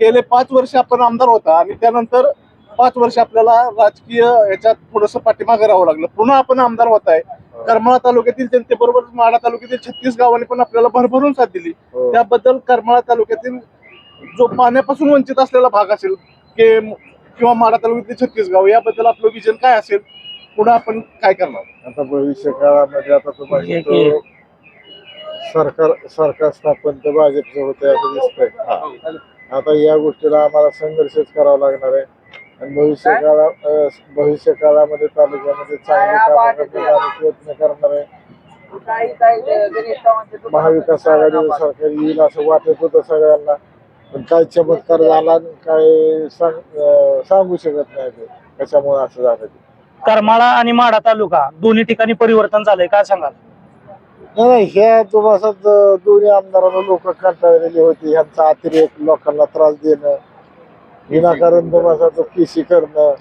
गेले पाच वर्ष आपण आमदार होता आणि त्यानंतर पाच वर्ष आपल्याला राजकीय याच्यात थोडस पाठीमागे राहावं लागलं. पुन्हा आपण आमदार होत आहे. करमाळा तालुक्यातील जनतेबरोबर माडा तालुक्यातील छत्तीस गावांनी पण आपल्याला भरभरून साथ दिली. हो. त्याबद्दल करमाळा तालुक्यातील जो पाण्यापासून वंचित असलेला भाग असेल के किंवा माडा तालुक्यातील छत्तीस गाव याबद्दल आपलं विजन काय असेल? पुढे आपण काय करणार? आता भविष्य काळामध्ये आता तुम्हाला एक- एक. तो सरकार सरकार स्थापन तर भाजपचं होतं असं दिसतंय. आता या गोष्टीला आम्हाला संघर्षच करावा लागणार आहे. आणि भविष्य काळा भविष्य काळामध्ये तालुक्यामध्ये चांगले काम करण्याचा आम्ही प्रयत्न करणार आहे. महाविकास आघाडीचं सरकार येईल असं वाटत होतं सगळ्यांना. पण काय चमत्कार झाला आणि काय सांगू शकत नाही ते. कशामुळे असं झालं ते. करमाळा आणि माढा तालुका दोन्ही ठिकाणी परिवर्तन झालंय. काय सांगाल? नाही नाही, ह्या दुभासात दोन्ही आमदारांना लोक कंटाळलेली होती. ह्यांचा अतिरेक लोकांना त्रास देणं विनाकारण दुभासाचं तो करणं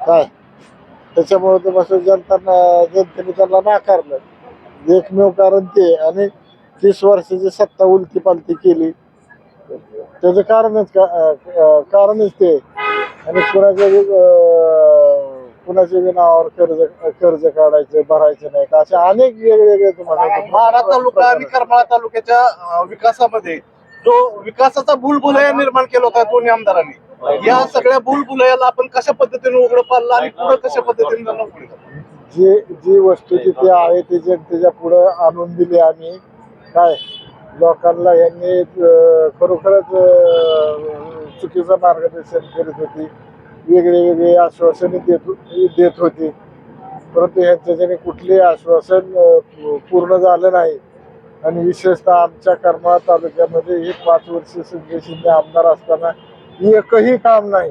काय? त्याच्यामुळे तुम्हाला जनताना जनतेने त्यांना नाकारलं. एकमेव कारण ते. आणि तीस वर्षाची सत्ता उलटी पालती केली. त्याचं कारणच का कारणच ते. आणि कुणाच्या कुणाच्या बी नावावर कर्ज कर्ज काढायचं भरायचं नाही का? असे अनेक वेगवेगळे तुम्हाला माडा तालुका आणि करमाळा तालुक्याच्या अं, विकासामध्ये जो विकासाचा भूलभुलया निर्माण केला होता दोन्ही आमदारांनी या सगळ्या भूलभुलयाला आपण कशा पद्धतीने उघड पाडलं आणि पुढे कशा पद्धतीने जाणं पुढे? जाऊ? जे जी वस्तू तिथे आहे ती जनतेच्या पुढे आणून दिली आम्ही काय? लोकांना यांनी अं, खरोखरच अं, चुकीचं मार्गदर्शन करीत होती. वेगळे वेगळे आश्वासने देत हो- देत होते. परंतु ह्यांच्याने कुठले आश्वासन पूर्ण झालं नाही. आणि विशेषतः आमच्या करमाळा तालुक्यामध्ये हे पाच वर्ष संजय शिंदे आमदार असताना एकही काम नाही.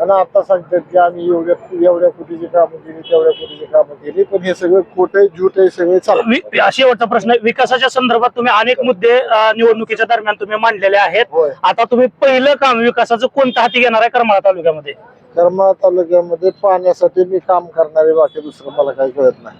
आणि आता सांगतात की आम्ही एवढ्या एवढ्या कोटीची कामं केली तेवढ्या कोटीची कामं केली पण हे सगळं खोट आहे झूट आहे सगळे चालू वि- शेवटचा प्रश्न आहे. विकासाच्या संदर्भात तुम्ही अनेक मुद्दे अं, निवडणुकीच्या दरम्यान तुम्ही मांडलेले आहेत. होय. आता तुम्ही पहिलं काम विकासाचं कोणतं हाती घेणार आहे करमाळा तालुक्यामध्ये? करमाळा तालुक्यामध्ये पाण्यासाठी मी काम करणारे बाकी दुसरं मला काही कळत नाही.